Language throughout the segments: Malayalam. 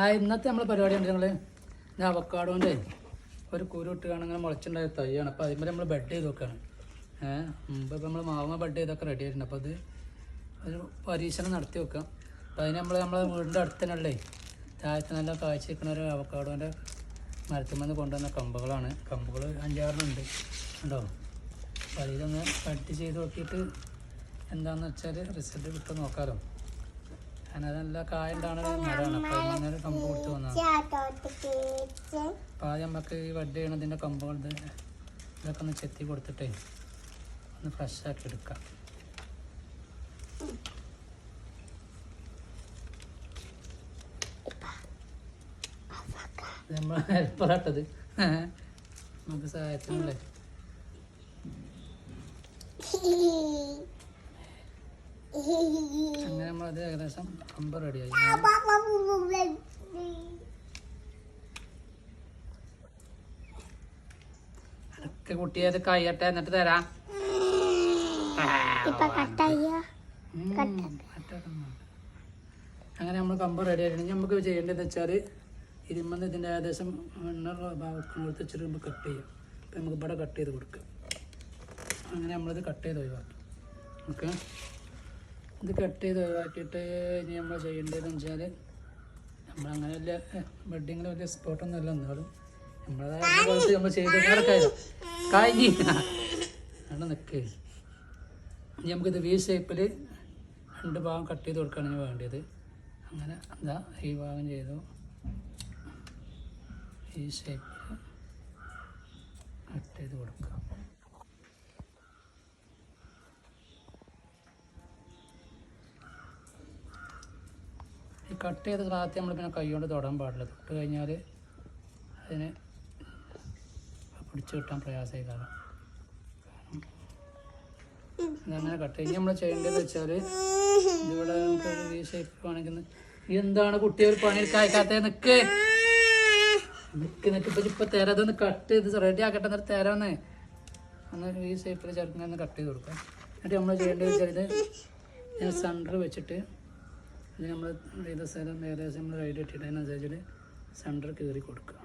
ആ ഇന്നത്തെ നമ്മളെ പരിപാടി ഉണ്ട് ഞങ്ങൾ ഇത് അവക്കാടോന്റെ ഒരു കുരു ഇട്ട് കാണാൻ ഇങ്ങനെ മുളച്ചുണ്ടായ തൈയാണ്. അപ്പോൾ അതിന്മേൽ നമ്മൾ ബെഡ് ചെയ്ത് വെക്കുകയാണ് ഏഹ് മുമ്പ് ഇപ്പം നമ്മൾ മാവ ബെഡ് ചെയ്തൊക്കെ റെഡി ആയിട്ടുണ്ട്. അപ്പോൾ അത് ഒരു പരീക്ഷണം നടത്തി വെക്കാം. അപ്പോൾ അതിന് നമ്മൾ നമ്മളെ വീടിന്റെ അടുത്ത് തന്നെ ഉള്ളേ താഴത്ത് നല്ല കാഴ്ച വെക്കുന്ന ഒരു അവക്കാടോന്റെ മരത്തുമെന്ന് കൊണ്ടുവന്ന കമ്പുകളാണ്. കമ്പുകൾ അഞ്ചാറുണ്ട് ഉണ്ടോ അപ്പോൾ അതിലൊന്ന് കട്ട് ചെയ്ത് നോക്കിയിട്ട് എന്താണെന്ന് വെച്ചാൽ റിസൾട്ട് കിട്ടും നോക്കാമല്ലോ കാരണം കായണ്ടാണ് നല്ല കായ ഉണ്ടാകുന്ന മരമാണ്. അപ്പോൾ അങ്ങനെ കമ്പ് കൊടുത്ത് വന്നതാണ്. അപ്പോൾ ആദ്യം നമുക്ക് ഈ വഡ് ചെയ്യണതിന്റെ കമ്പുകൾ ഇത് ഇതൊക്കെ ഒന്ന് ചെത്തി കൊടുത്തിട്ടേ ഒന്ന് ഫ്രഷ് ആക്കി എടുക്കാം. നമ്മൾ ഹെൽപ്പറാട്ടത് നമുക്ക് സഹായത്തിനല്ലേ അങ്ങനെ നമ്മളത് ഏകദേശം കമ്പ് റെഡിയായി ഒക്കെ കുട്ടിയെ അത് കഴിയട്ടെ എന്നിട്ട് തരാം. അങ്ങനെ നമ്മൾ കമ്പ് റെഡി ആയിട്ടുണ്ടെങ്കിൽ നമുക്ക് ചെയ്യേണ്ടത് വെച്ചാൽ ഇരുമ്പന്ന് ഇതിന്റെ ഏകദേശം എണ്ണ ഭാഗത്ത് ഇച്ചിരി മുമ്പ് കട്ട് ചെയ്യാം. അപ്പം നമുക്ക് ഇവിടെ കട്ട് ചെയ്ത് കൊടുക്കാം. അങ്ങനെ നമ്മളത് കട്ട് ചെയ്ത് ഒഴിവാക്കാം. ഓക്കെ? ഇത് കട്ട് ചെയ്ത് ഒഴിവാക്കിയിട്ട് ഇനി നമ്മൾ ചെയ്യേണ്ടതെന്ന് വെച്ചാൽ നമ്മളങ്ങനെ വലിയ വെഡിങ്ങിൽ വലിയ സ്പോട്ടൊന്നും അല്ല എന്നാലും നമ്മളതായ നമ്മൾ ചെയ്ത് കിടക്കായോ കഴിഞ്ഞ. അവിടെ നിൽക്കുക ഇനി നമുക്കിത് വി ഷേപ്പിൽ രണ്ട് ഭാഗം കട്ട് ചെയ്ത് കൊടുക്കുകയാണ് വേണ്ടത് അങ്ങനെ എന്താ ഈ ഭാഗം ചെയ്തു. ഈ ഷേപ്പിൽ കട്ട് ചെയ്ത് കൊടുക്കുക കട്ട് ചെയ്ത ഭാഗത്ത് നമ്മൾ പിന്നെ കൈ കൊണ്ട് തൊടാൻ പാടില്ല. തൊട്ട് കഴിഞ്ഞാൽ അതിന് പിടിച്ചു കിട്ടാൻ പ്രയാസമായി കാരണം ഇതങ്ങനെ കട്ട് ചെയ്ത് നമ്മൾ ചെയ്യേണ്ടത് വെച്ചാൽ ഇതിവിടെ നമുക്ക് ഈ ഷേപ്പ് വേണമെങ്കിൽ എന്താണ് കുട്ടി ഒരു പണിയിൽ കായ്ക്കാത്ത നിക്ക്. നിക്ക് ഇപ്പൊ ഇപ്പൊ തരാം അതൊന്ന് കട്ട് ചെയ്ത് റെഡി ആക്കട്ടെ എന്നിട്ട് തരാന്ന് ഒന്ന് ഈ ഷേപ്പിൽ ചെറുങ്ങനെ കട്ട് ചെയ്ത് കൊടുക്കാം. എന്നിട്ട് നമ്മൾ ചെയ്യേണ്ടത് വെച്ചാൽ ഇത് സെന്റർ വെച്ചിട്ട് ഇത് നമ്മൾ ചെയ്ത സ്ഥലം ഏകദേശം നമ്മൾ റൈഡ് ഇട്ടിട്ടതിനനുസരിച്ചിട്ട് സെന്റർ കയറി കൊടുക്കുക.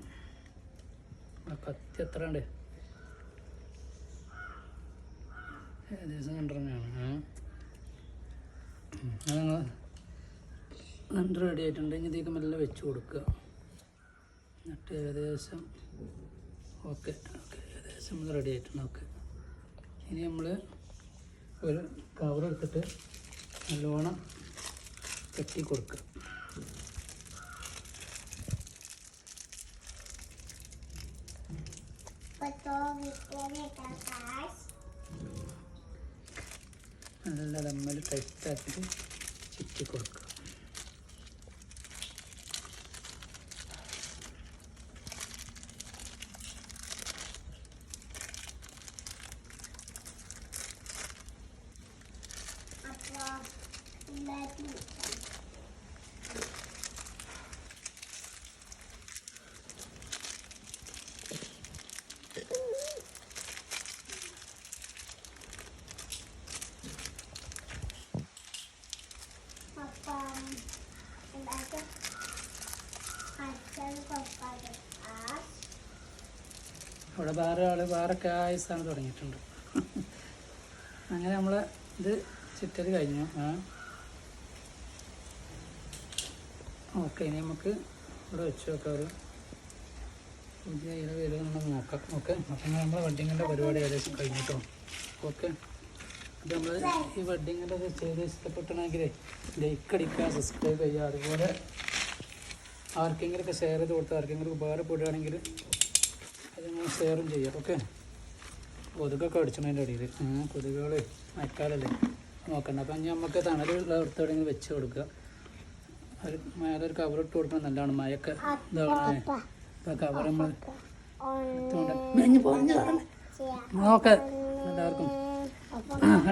ആ കത്തി എത്ര ഉണ്ട്? ഏകദേശം സെന്റർ തന്നെയാണ്. സെന്റർ റെഡി ആയിട്ടുണ്ട്. ഇനി ഇതിലേക്ക് മെല്ലെ വെച്ച് കൊടുക്കുക. എന്നിട്ട് ഏകദേശം ഓക്കെ ഓക്കെ ഏകദേശം നമ്മൾ റെഡി ആയിട്ടുണ്ട്. ഓക്കെ ഇനി നമ്മൾ ഒരു കവർ എടുത്തിട്ട് നല്ലോണം കെട്ടി കൊടുക്കുക നല്ല നമ്മൾ ടൈറ്റാക്കിയിട്ട് ചുറ്റി കൊടുക്കുക അവിടെ വേറെ ആൾ വേറെ കായസാണ് തുടങ്ങിയിട്ടുണ്ട്. അങ്ങനെ നമ്മൾ ഇത് ചിറ്റൽ കഴിഞ്ഞു. ആ. ഓക്കെ ഇനി നമുക്ക് ഇവിടെ വെച്ച് നോക്കാം ഒരു. പുതിയ ഇല വരുന്നുണ്ടെന്ന് നോക്കാം. ഓക്കെ അപ്പം നമ്മൾ വെഡിങ്ങിന്റെ പരിപാടി ഏകദേശം കഴിഞ്ഞിട്ടോ? ഓക്കെ. ഇത് നമ്മൾ ഈ വെഡിങ്ങിന്റെ ഒക്കെ ചെയ്ത് ഇഷ്ടപ്പെട്ടണമെങ്കിൽ ലൈക്ക് അടിക്കുക സബ്സ്ക്രൈബ് ചെയ്യുക അതുപോലെ ആർക്കെങ്കിലുമൊക്കെ ഷെയർ ചെയ്ത് കൊടുത്ത് ആർക്കെങ്കിലും ഉപകാരപ്പെടുകയാണെങ്കിൽ അത് നിങ്ങൾ ഷെയറും ചെയ്യാം. ഓക്കെ കൊതുകൊക്കെ അടിച്ചതിന്റെ ഇടയിൽ കൊതുകുകൾ മഴക്കാലല്ലേ നോക്കണ്ട. അപ്പം ഇനി നമുക്ക് തണലുള്ള എടുത്തെവിടെയെങ്കിലും വെച്ച് കൊടുക്കുക. ഒരു മേലെ ഒരു കവർ ഇട്ട് കൊടുക്കണം നല്ലതാണ്. മഴയൊക്കെ ഇതാവണേ അപ്പം. കവർ നമ്മൾ നോക്കാം. എല്ലാവർക്കും.